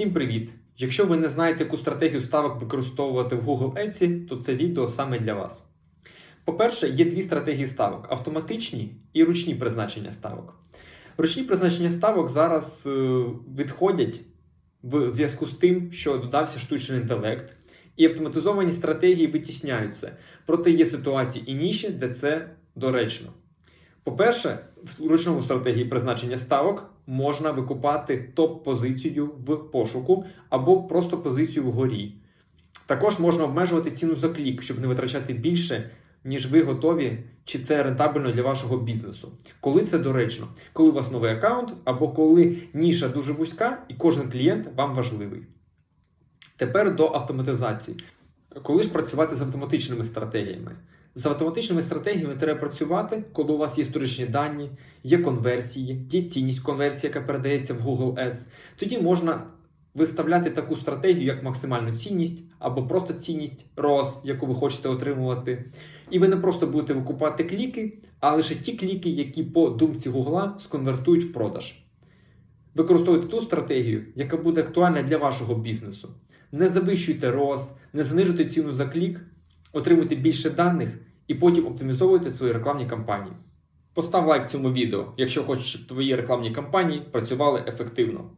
Всім привіт! Якщо ви не знаєте, яку стратегію ставок використовувати в Google Ads, то це відео саме для вас. По-перше, є дві стратегії ставок: автоматичні і ручні призначення ставок. Ручні призначення ставок зараз е, відходять в зв'язку з тим, що додався штучний інтелект, і автоматизовані стратегії витісняються. Проте є ситуації і ніші, де це доречно. По-перше, в ручному стратегії призначення ставок можна викупати топ-позицію в пошуку або просто позицію вгорі. Також можна обмежувати ціну за клік, щоб не витрачати більше, ніж ви готові, чи це рентабельно для вашого бізнесу. Коли це доречно, коли у вас новий аккаунт, або коли ніша дуже вузька і кожен клієнт вам важливий. Тепер до автоматизації. Коли ж працювати з автоматичними стратегіями? З автоматичними стратегіями треба працювати, коли у вас є історичні дані, є конверсії, є цінність конверсії, яка передається в Google Ads. Тоді можна виставляти таку стратегію, як максимальну цінність або просто цінність ROAS, яку ви хочете отримувати. І ви не просто будете викупати кліки, а лише ті кліки, які по думці Google сконвертують в продаж. Використовуйте ту стратегію, яка буде актуальна для вашого бізнесу. Не завищуйте ROAS, не знижуйте ціну за клік, отримуйте більше даних і потім оптимізовуйте свої рекламні кампанії. Постав лайк цьому відео, якщо хочеш, щоб твої рекламні кампанії працювали ефективно.